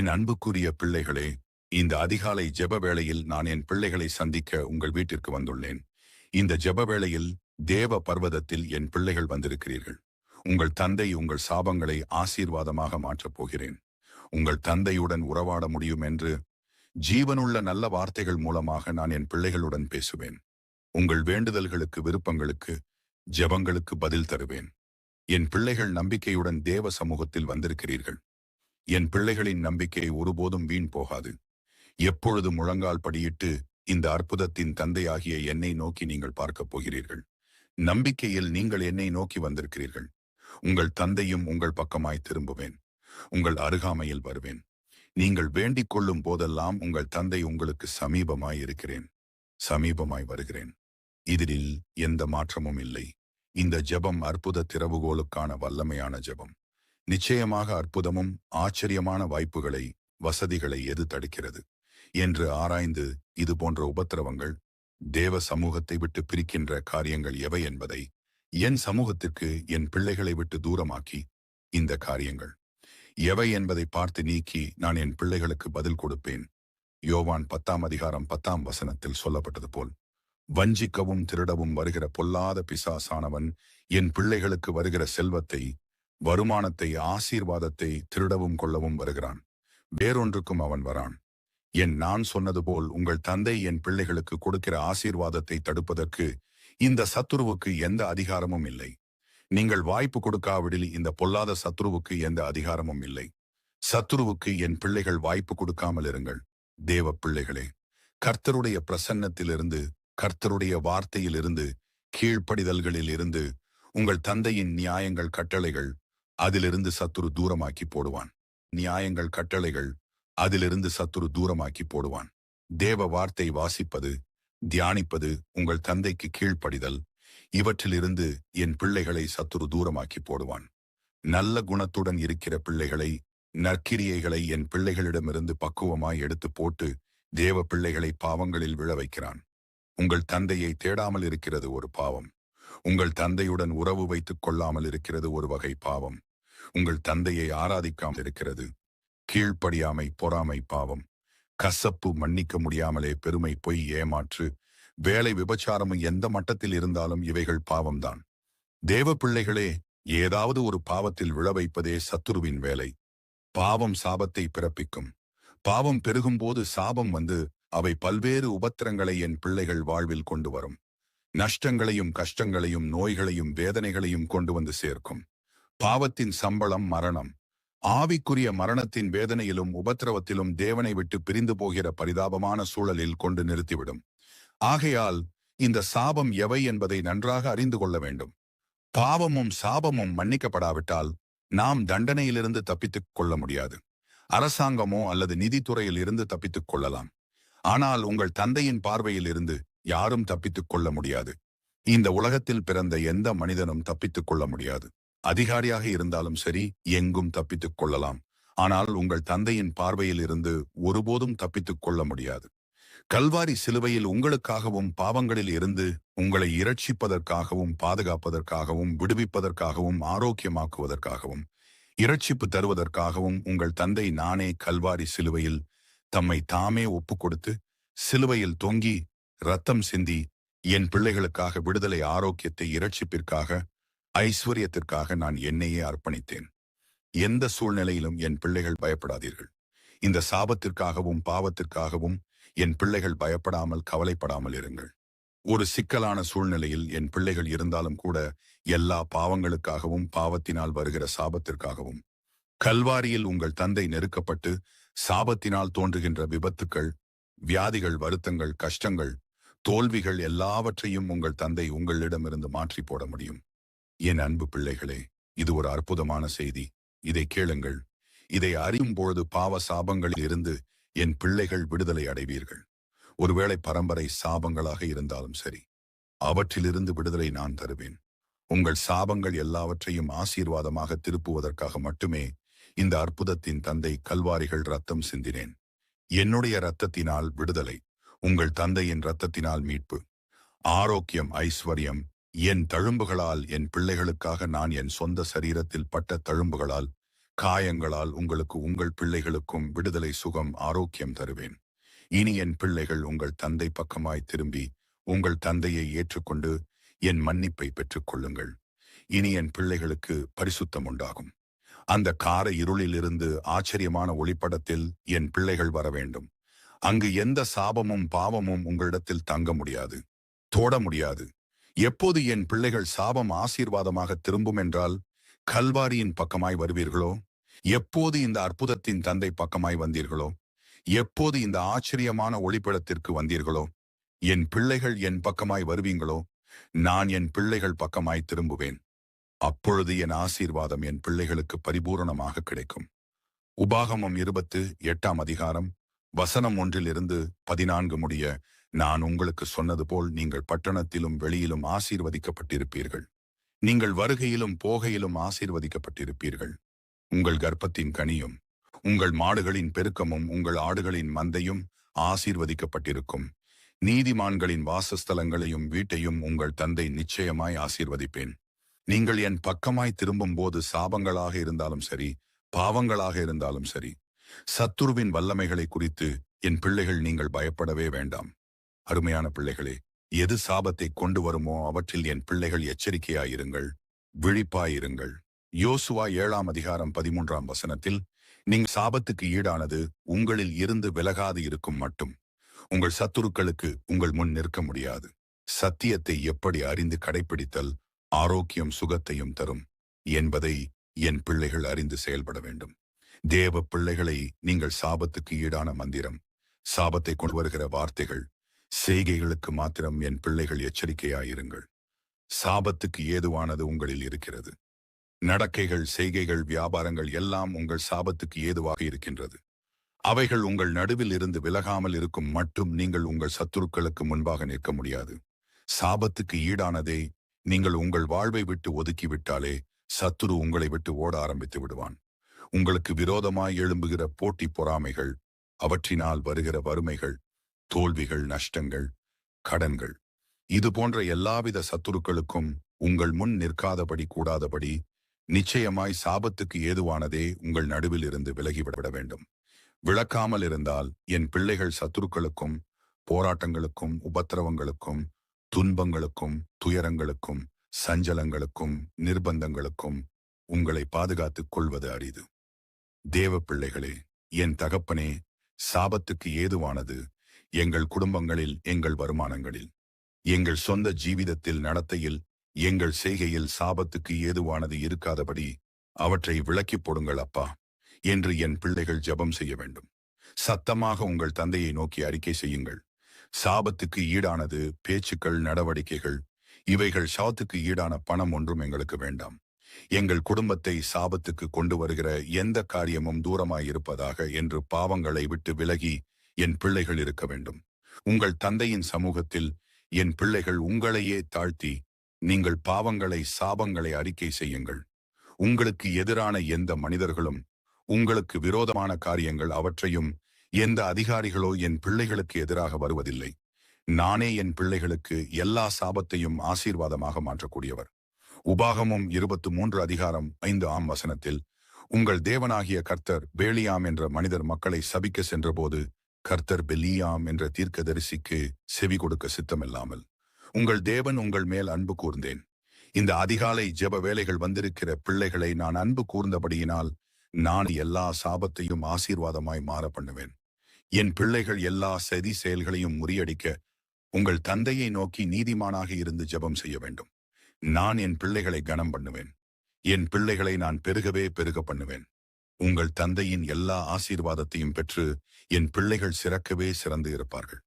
என் அன்புக்குரிய பிள்ளைகளே இந்த அதிகாலை ஜெப வேளையில் நான் என் பிள்ளைகளை சந்திக்க உங்கள் வீட்டிற்கு வந்துள்ளேன். இந்த ஜெப வேளையில் தேவ பர்வதத்தில் என் பிள்ளைகள் வந்திருக்கிறீர்கள். உங்கள் தந்தை உங்கள் சாபங்களை ஆசீர்வாதமாக மாற்றப் போகிறேன். உங்கள் தந்தையுடன் உறவாட முடியும் என்று ஜீவனுள்ள நல்ல வார்த்தைகள் மூலமாக நான் என் பிள்ளைகளுடன் பேசுவேன். உங்கள் வேண்டுதல்களுக்கு விருப்பங்களுக்கு ஜெபங்களுக்கு பதில் தருவேன். என் பிள்ளைகள் நம்பிக்கையுடன் தேவ சமூகத்தில் வந்திருக்கிறீர்கள். என் பிள்ளைகளின் நம்பிக்கை ஒருபோதும் வீண் போகாது. எப்பொழுது முழங்கால் படியிட்டு இந்த அற்புதத்தின் தந்தையாகிய என்னை நோக்கி நீங்கள் பார்க்கப் போகிறீர்கள்? நம்பிக்கையில் நீங்கள் என்னை நோக்கி வந்திருக்கிறீர்கள். உங்கள் தந்தையும் உங்கள் பக்கமாய் திரும்புவேன். உங்கள் அருகாமையில் வருவேன். நீங்கள் வேண்டிக் கொள்ளும் போதெல்லாம் உங்கள் தந்தை உங்களுக்கு சமீபமாய் இருக்கிறேன். சமீபமாய் வருகிறேன். இதில் எந்த மாற்றமும் இல்லை. இந்த ஜெபம் அற்புத திறவுகோலுக்கான வல்லமையான ஜெபம். நிச்சயமாக அற்புதமும் ஆச்சரியமான வாய்ப்புகளை வசதிகளை எது தடுக்கிறது? என்று ஆராய்ந்து இது போன்ற உபத்திரவங்கள் தேவ சமூகத்தை விட்டு பிரிக்கின்ற காரியங்கள் எவை என்பதை என் சமூகத்திற்கு என் பிள்ளைகளை விட்டு தூரமாக்கி இந்த காரியங்கள். எவை என்பதை பார்த்து நீக்கி நான் என் பிள்ளைகளுக்கு பதில் கொடுப்பேன். யோவான் பத்தாம் அதிகாரம் பத்தாம் வசனத்தில் சொல்லப்பட்டது போல் வஞ்சிக்கவும் திருடவும் வருகிற பொல்லாத பிசாசானவன் என் பிள்ளைகளுக்கு வருகிற செல்வத்தை வருமானத்தை ஆசீர்வாதத்தை திருடவும் கொள்ளவும் வருகிறான். வேறொன்றுக்கும் அவன் வரான். என் நான் சொன்னது போல் உங்கள் தந்தை என் பிள்ளைகளுக்கு கொடுக்கிற ஆசீர்வாதத்தை தடுப்பதற்கு இந்த சத்துருவுக்கு எந்த அதிகாரமும் இல்லை. நீங்கள் வாய்ப்பு கொடுக்காவிடில் இந்த பொல்லாத சத்ருவுக்கு எந்த அதிகாரமும் இல்லை. சத்ருவுக்கு என் பிள்ளைகள் வாய்ப்பு கொடுக்காமல் இருங்கள். தேவ பிள்ளைகளே கர்த்தருடைய பிரசன்னத்திலிருந்து கர்த்தருடைய வார்த்தையிலிருந்து கீழ்ப்படிதல்களில் இருந்து உங்கள் தந்தையின் நியாயங்கள் கட்டளைகள் அதிலிருந்து சத்துரு தூரமாக்கி போடுவான். நியாயங்கள் கட்டளைகள் அதிலிருந்து சத்துரு தூரமாக்கி போடுவான். தேவ வார்த்தை வாசிப்பது தியானிப்பது உங்கள் தந்தைக்கு கீழ்ப்படிதல். இவற்றிலிருந்து என் பிள்ளைகளை சத்துரு தூரமாக்கி போடுவான். நல்ல குணத்துடன் இருக்கிற பிள்ளைகளை நற்கிரியைகளை என் பிள்ளைகளிடமிருந்து பக்குவமாய் எடுத்து போட்டு தேவ பிள்ளைகளை பாவங்களில் விழ வைக்கிறான். உங்கள் தந்தையை தேடாமல் இருக்கிறது ஒரு பாவம். உங்கள் தந்தையுடன் உறவு வைத்துக் கொள்ளாமல் இருக்கிறது ஒரு வகை பாவம். உங்கள் தந்தையை ஆராதிக்காமல் இருக்கிறது. கீழ்ப்படியாமை பொறாமை பாவம். கசப்பு மன்னிக்க முடியாமலே பெருமை பொய் ஏமாற்று. வேலை விபச்சாரமும் எந்த மட்டத்தில் இருந்தாலும் இவைகள் பாவம்தான். தேவ பிள்ளைகளே ஏதாவது ஒரு பாவத்தில் விழ வைப்பதே சத்துருவின் வேலை. பாவம் சாபத்தை பிறப்பிக்கும். பாவம் பெருகும்போது சாபம் வந்து அவை பல்வேறு உபத்திரங்களை என் பிள்ளைகள் வாழ்வில் கொண்டு வரும். நஷ்டங்களையும் கஷ்டங்களையும் நோய்களையும் வேதனைகளையும் கொண்டு வந்து சேர்க்கும். பாவத்தின் சம்பளம் மரணம். ஆவிக்குரிய மரணத்தின் வேதனையிலும் உபத்திரவத்திலும் தேவனை விட்டு பிரிந்து போகிற பரிதாபமான சூழலில் கொண்டு நிறுத்திவிடும். ஆகையால் இந்த சாபம் எவை என்பதை நன்றாக அறிந்து கொள்ள வேண்டும். பாவமும் சாபமும் மன்னிக்கப்படாவிட்டால் நாம் தண்டனையிலிருந்து தப்பித்துக் கொள்ள முடியாது. அரசாங்கமோ அல்லது நிதித்துறையில் இருந்து தப்பித்துக் கொள்ளலாம். ஆனால் உங்கள் தந்தையின் பார்வையில் இருந்து யாரும் தப்பித்துக் கொள்ள முடியாது. இந்த உலகத்தில் பிறந்த எந்த மனிதனும் தப்பித்துக் கொள்ள முடியாது. அதிகாரியாக இருந்தாலும் சரி எங்கும் தப்பித்துக் கொள்ளலாம். ஆனால் உங்கள் தந்தையின் பார்வையில் இருந்து ஒருபோதும் தப்பித்துக் கொள்ள முடியாது. கல்வாரி சிலுவையில் உங்களுக்காகவும் பாவங்களில் இருந்து உங்களை இரட்சிப்பதற்காகவும் பாதுகாப்பதற்காகவும் விடுவிப்பதற்காகவும் ஆரோக்கியமாக்குவதற்காகவும் இரட்சிப்பு தருவதற்காகவும் உங்கள் தந்தை நானே கல்வாரி சிலுவையில் தம்மை தாமே ஒப்புக் கொடுத்து சிலுவையில் தொங்கி ரத்தம் சிந்தி என் பிள்ளைகளுக்காக விடுதலை ஆரோக்கியத்தை இரட்சிப்பிற்காக ஐஸ்வர்யத்திற்காக நான் என்னையே அர்ப்பணித்தேன். எந்த சூழ்நிலையிலும் என் பிள்ளைகள் பயப்படாதீர்கள். இந்த சாபத்திற்காகவும் பாவத்திற்காகவும் என் பிள்ளைகள் பயப்படாமல் கவலைப்படாமல் இருங்கள். ஒரு சிக்கலான சூழ்நிலையில் என் பிள்ளைகள் இருந்தாலும் கூட எல்லா பாவங்களுக்காகவும் பாவத்தினால் வருகிற சாபத்திற்காகவும். கல்வாரியில் உங்கள் தந்தை நெருக்கப்பட்டு சாபத்தினால் தோன்றுகின்ற விபத்துக்கள் வியாதிகள் வருத்தங்கள் கஷ்டங்கள் தோல்விகள் எல்லாவற்றையும் உங்கள் தந்தை உங்களிடமிருந்து மாற்றி போட முடியும். என் அன்பு பிள்ளைகளே இது ஒரு அற்புதமான செய்தி. இதை கேளுங்கள். இதை அறியும் பொழுது பாவ சாபங்களில் இருந்து என் பிள்ளைகள் விடுதலை அடைவீர்கள். ஒருவேளை பரம்பரை சாபங்களாக இருந்தாலும் சரி அவற்றிலிருந்து விடுதலை நான் தருவேன். உங்கள் சாபங்கள் எல்லாவற்றையும் ஆசீர்வாதமாக திருப்புவதற்காக மட்டுமே இந்த அற்புதத்தின் தந்தை கல்வாரிகள் ரத்தம் சிந்தினேன். என்னுடைய இரத்தத்தினால் விடுதலை உங்கள் தந்தையின் இரத்தத்தினால் மீட்பு. ஆரோக்கியம் ஐஸ்வர்யம் என் தழும்புகளால் என் பிள்ளைகளுக்காக நான் என் சொந்த சரீரத்தில் பட்ட தழும்புகளால் காயங்களால் உங்களுக்கு உங்கள் பிள்ளைகளுக்கும் விடுதலை சுகம் ஆரோக்கியம் தருவேன். இனி என் பிள்ளைகள் உங்கள் தந்தை பக்கமாய் திரும்பி உங்கள் தந்தையை ஏற்றுக்கொண்டு என் மன்னிப்பை பெற்றுக் கொள்ளுங்கள் இனி என் பிள்ளைகளுக்கு பரிசுத்தம் உண்டாகும். அந்த கார இருளிலிருந்து ஆச்சரியமான ஒளிப்படத்தில் என் பிள்ளைகள் வர வேண்டும். அங்கு எந்த சாபமும் பாவமும் உங்களிடத்தில் தங்க முடியாது தோட முடியாது. எப்போது என் பிள்ளைகள் சாபம் ஆசீர்வாதமாக திரும்பும் என்றால் கல்வாரியின் பக்கமாய் வருவீர்களோ? எப்போது இந்த அற்புதத்தின் தந்தை பக்கமாய் வந்தீர்களோ? எப்போது இந்த ஆச்சரியமான ஒளிப்படத்திற்கு வந்தீர்களோ? என் பிள்ளைகள் என் பக்கமாய் வருவீங்களோ? நான் என் பிள்ளைகள் பக்கமாய் திரும்புவேன். அப்பொழுது என் ஆசீர்வாதம் என் பிள்ளைகளுக்கு பரிபூரணமாக கிடைக்கும். உபாகமம் இருபத்து எட்டாம் அதிகாரம் வசனம் ஒன்றிலிருந்து பதினான்கு முடிய நான் உங்களுக்கு சொன்னது போல் நீங்கள் பட்டணத்திலும் வெளியிலும் ஆசீர்வதிக்கப்பட்டிருப்பீர்கள். நீங்கள் வருகையிலும் போகையிலும் ஆசீர்வதிக்கப்பட்டிருப்பீர்கள். உங்கள் கர்ப்பத்தின் கனியும் உங்கள் மாடுகளின் பெருக்கமும் உங்கள் ஆடுகளின் மந்தையும் ஆசீர்வதிக்கப்பட்டிருக்கும். நீதிமான்களின் வாசஸ்தலங்களையும் வீட்டையும் உங்கள் தந்தை நிச்சயமாய் ஆசீர்வதிப்பேன். நீங்கள் என் பக்கமாய் திரும்பும் போது சாபங்களாக இருந்தாலும் சரி பாவங்களாக இருந்தாலும் சரி சத்துருவின் வல்லமைகளை குறித்து என் பிள்ளைகள் நீங்கள் பயப்படவே வேண்டாம். அருமையான பிள்ளைகளே எது சாபத்தை கொண்டு வருமோ அவற்றில் என் பிள்ளைகள் எச்சரிக்கையாயிருங்கள் விழிப்பாயிருங்கள். யோசுவா ஏழாம் அதிகாரம் பதிமூன்றாம் வசனத்தில் நீங்க சாபத்துக்கு ஈடானது உங்களில் இருந்து விலகாது இருக்கும் மட்டும். உங்கள் சத்துருக்களுக்கு உங்கள் முன் நிற்க முடியாது. சத்தியத்தை எப்படி அறிந்து கடைபிடித்தல் ஆரோக்கியம் சுகத்தையும் தரும் என்பதை என் பிள்ளைகள் அறிந்து செயல்பட வேண்டும். தேவ பிள்ளைகளை நீங்கள் சாபத்துக்கு ஈடான மந்திரம் சாபத்தை கொண்டு வருகிற வார்த்தைகள் செய்கைகளுக்கு மாத்திரம் என் பிள்ளைகள் எச்சரிக்கையாயிருங்கள். சாபத்துக்கு ஏதுவானது உங்களில் இருக்கிறது. நடக்கைகள் செய்கைகள் வியாபாரங்கள் எல்லாம் உங்கள் சாபத்துக்கு ஏதுவாக இருக்கின்றது. அவைகள் உங்கள் நடுவில் இருந்து விலகாமல் இருக்கும் மட்டும் நீங்கள் உங்கள் சத்துருக்களுக்கு முன்பாக நிற்க முடியாது. சாபத்துக்கு ஈடானதே நீங்கள் உங்கள் வாழ்வை விட்டு ஒதுக்கிவிட்டாலே சத்துரு உங்களை விட்டு ஓட ஆரம்பித்து விடுவான். உங்களுக்கு விரோதமாய் எழும்புகிற போட்டி பொறாமைகள் அவற்றினால் வருகிற வறுமைகள் தோல்விகள் நஷ்டங்கள் கடன்கள். இது போன்ற எல்லாவித சத்துருக்களுக்கும் உங்கள் முன் நிற்காதபடி கூடாதபடி நிச்சயமாய் சாபத்துக்கு ஏதுவானதே உங்கள் நடுவில் இருந்து விலகிவிட வேண்டும். விளக்காமல் இருந்தால் என் பிள்ளைகள் சத்துருக்களுக்கும் போராட்டங்களுக்கும் உபத்திரவங்களுக்கும் துன்பங்களுக்கும் துயரங்களுக்கும் சஞ்சலங்களுக்கும் நிர்பந்தங்களுக்கும் உங்களை பாதுகாத்துக் கொள்வது அரிது. தேவ பிள்ளைகளே என் தகப்பனே சாபத்துக்கு ஏதுவானது எங்கள் குடும்பங்களில் எங்கள் வருமானங்களில் எங்கள் சொந்த ஜீவிதத்தில் நடத்தையில் எங்கள் செய்கையில் சாபத்துக்கு ஏதுவானது இருக்காதபடி அவற்றை விளக்கிப் போடுங்கள் அப்பா என்று என் பிள்ளைகள் ஜபம் செய்ய வேண்டும். சத்தமாக உங்கள் தந்தையை நோக்கி அறிக்கை செய்யுங்கள். சாபத்துக்கு ஈடானது பேச்சுக்கள் நடவடிக்கைகள் இவைகள் சாத்துக்கு ஈடான பணம் ஒன்றும் எங்களுக்கு வேண்டாம். எங்கள் குடும்பத்தை சாபத்துக்கு கொண்டு வருகிற எந்த காரியமும் தூரமாயிருப்பதாக என்று பாவங்களை விட்டு விலகி என் பிள்ளைகள் இருக்க வேண்டும். உங்கள் தந்தையின் சமூகத்தில் என் பிள்ளைகள் உங்களையே தாழ்த்தி நீங்கள் பாவங்களை சாபங்களை அறிக்கை செய்யுங்கள். உங்களுக்கு எதிரான எந்த மனிதர்களும் உங்களுக்கு விரோதமான காரியங்கள் அவற்றையும் எந்த அதிகாரிகளோ என் பிள்ளைகளுக்கு எதிராக வருவதில்லை. நானே என் பிள்ளைகளுக்கு எல்லா சாபத்தையும் ஆசீர்வாதமாக மாற்றக்கூடியவர். உபாகமும் இருபத்து மூன்று அதிகாரம் ஐந்து ஆம் வசனத்தில் உங்கள் தேவனாகிய கர்த்தர் பேலியாம் என்ற மனிதர் மக்களை சபிக்க சென்றபோது கர்த்தர் பெலியாம் என்ற தீர்க்கதரிசிக்கு செவி கொடுக்க சித்தமில்லாமல் உங்கள் தேவன் உங்கள் மேல் அன்பு கூர்ந்தேன். இந்த அதிகாலை ஜெப வேலைகள் வந்திருக்கிற பிள்ளைகளை நான் அன்பு கூர்ந்தபடியினால் நான் எல்லா சாபத்தையும் ஆசீர்வாதமாய் மாற பண்ணுவேன். என் பிள்ளைகள் எல்லா சதி செயல்களையும் முறியடிக்க உங்கள் தந்தையை நோக்கி நீதிமானாக இருந்து ஜெபம் செய்ய வேண்டும். நான் என் பிள்ளைகளை கனம் பண்ணுவேன் என் பிள்ளைகளை நான் பெருகவே பெருக பண்ணுவேன். உங்கள் தந்தையின் எல்லா ஆசீர்வாதத்தையும் பெற்று என் பிள்ளைகள் சிறக்கவே சிறந்து இருப்பார்கள்.